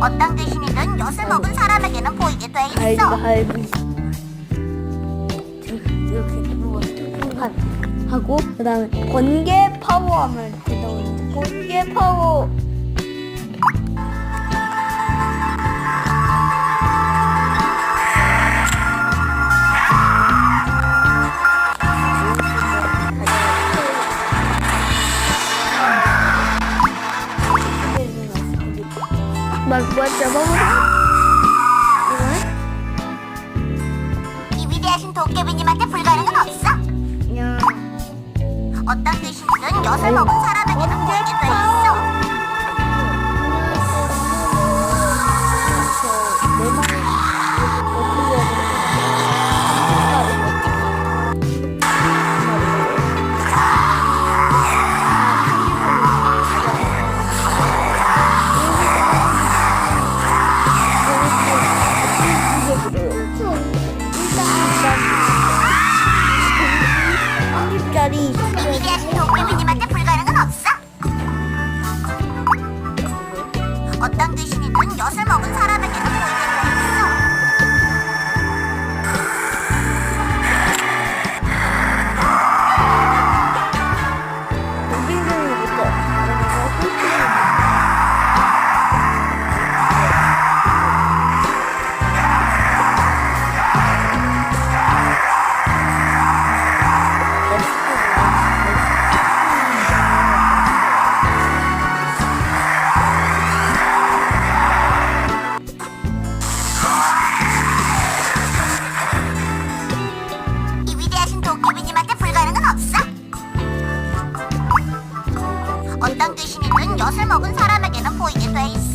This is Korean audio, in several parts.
어떤 귀신이든 엿을 먹은 사람에게는 보이게 돼 있어. 갈비 이렇게 누워서 한 하고 그다음에 번개 파워 하면 된다고 번개 파워 막 뭐야 잡아보자 이 위대하신 도깨비님한테 불가능은 없어. 그냥 어떤 귀신이든 엿을 먹은 사람에게는 보이게 돼 있어. 귀신이든 엿을 먹은 사람 어떤 귀신이 든 엿을 먹은 사람에게는 보이게 돼 있어.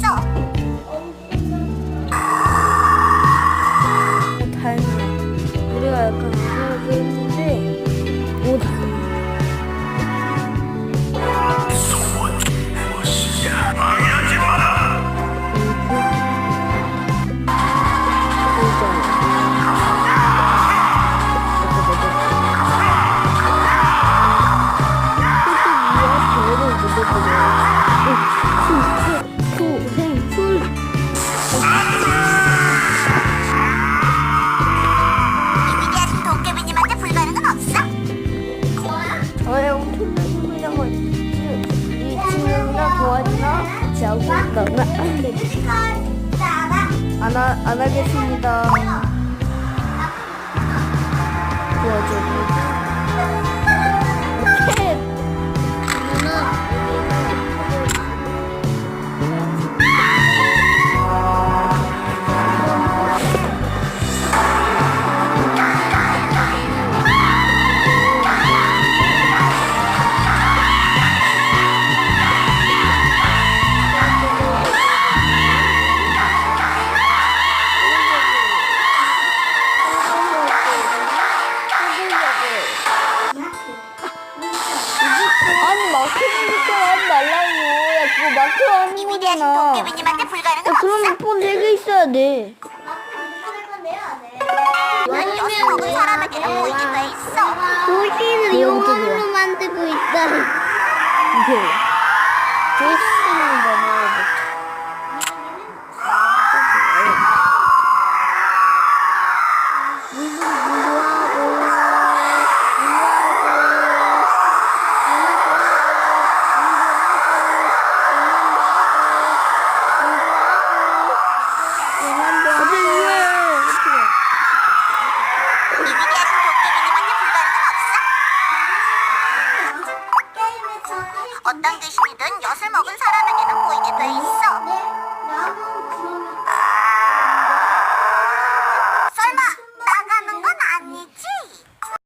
나는 안 돼. 안, 하, 안 하겠습니다. 아니 마크 진짜 하지 말라고. 야 그거 마크 하는 이 위대하신 거잖아. 도깨비님한테 불가능은 야 없어. 그러면 폰3개 있어야 돼. 난 엿을 먹은 사람에게는 보이게 돼 있어. 도시를 용암으로 만들고 있다. 이게 조스는 넘어야 돼. 없어. 어떤 귀신